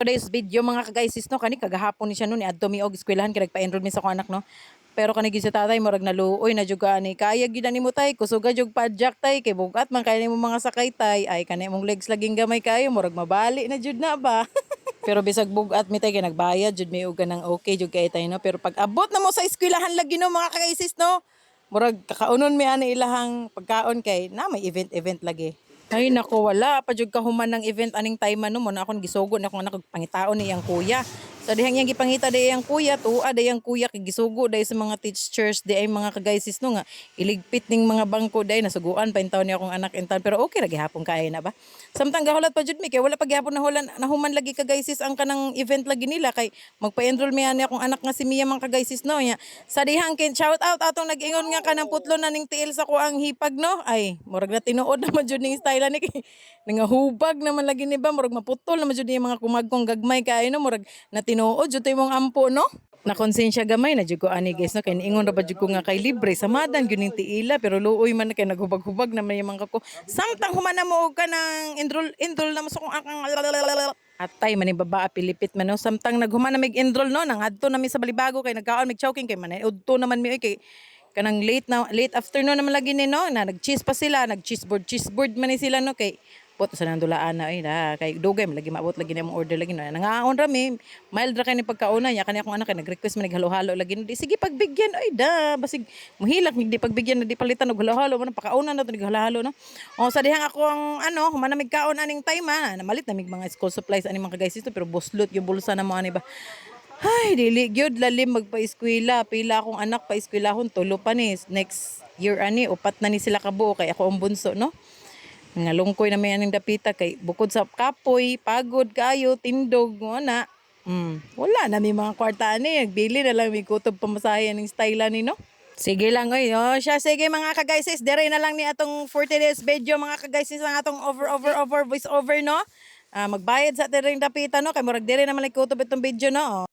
Today's video mga kagaisis no kani kagahapon ni siya no ni adto mi og eskwelahan kay nagpa-enroll mi sa akong anak no. Pero kani gid sa tatay murag naluoy na jud ani kaya gid ani mo tay kusuga jud padjak tay kay bugat man kay mo mga sakay tay ay kani mong legs laging gamay kayo murag mabali na jud na ba. Pero bisag bugat mi tay kay nagbayad jud mi og ganang okay jud kay tay no pero pag abot na mo sa eskwelahan lagi no mga kagaisis no. Murag kakaunon mi ani ilahang pagkaon kay na may event event lagi. Ay nako wala pa jud kahuman ng event aning time ano mo na akong gisugo na akong anak pangitaon ni iyang kuya. Sa dihang yang gipangita day iyang kuya tuwa day iyang kuya kay gisugo day sa mga teachers day ay mga kagaysis no nga iligpit ning mga bangko day nasuguan pa intaw ni akong anak intan pero okay ra gihapon kaya na ba. Samtang gahulat pa jud mi kay wala pa gihapon nahulan nahuman lagi kagaysis ang kanang event lagi nila kay magpa-enroll mi ani akong anak nga si Mia mga kagaysis no nya. Sa dihang kin shout out atong nag-ingon nga kanang putlo na ning tiil sa kuang hipag no ay murag na tinuod naman jud ning style ni kay nga hubag naman lagi ni ba murag maputol naman jud yung mga kumagkong gagmay kay no murag na tinuod jud tay mong ampo no? Na konsensya gamay na jud ko ani guys no? Kay niingon ra ba jud ko nga kay libre samadan gyud ning tiila pero luoy man na kay naghubag-hubag naman yung mga ko. Samtang human na mo og ka ng enroll enroll na mo sa kung akang Atay man baba pilipit man no? Samtang naghuman na mig enroll no? Nang adto na mi sa balibago kay nagkaon mig choking kay man udto naman mi oy kay kanang late na late afternoon naman lagi ni no? Na nag-cheese pa sila nag-cheeseboard cheeseboard man ni sila no? Kay pot sa nang dulaan na ay na kay dugay lagi maabot lagi na order lagi no nangaon ra mi mild ra kay ni pagkauna nya kani akong anak kay nag-request man naghalo-halo lagi di sige pagbigyan ay da basig muhilak di pagbigyan na di palitan og halo-halo man pakauna na to naghalo no o sa dihang ako ang ano manamig kaon aning time ha namalit na mig mga school supplies ani mga guys ito pero buslot yung bulsa na mo ani ba ay, dili gyud lalim magpa-eskwela. Pila akong anak pa eskwelahon tulo pa ni next year ani upat na ni sila kabuo kay ako ang bunso no. Nga lungkoy na may aning dapita kay bukod sa kapoy, pagod kayo, tindog na. Mm, wala na may mga kwarta ani, nagbili na lang may kutob pamasahe ning style ni no. Sige lang oy. Oh, siya sige mga kagaysis, dire na lang ni atong 40 days video mga kagaysis ang atong over over over voice over no. Ah, magbayad sa tiring dapita no kay murag dire naman like kutob itong video no. Oh.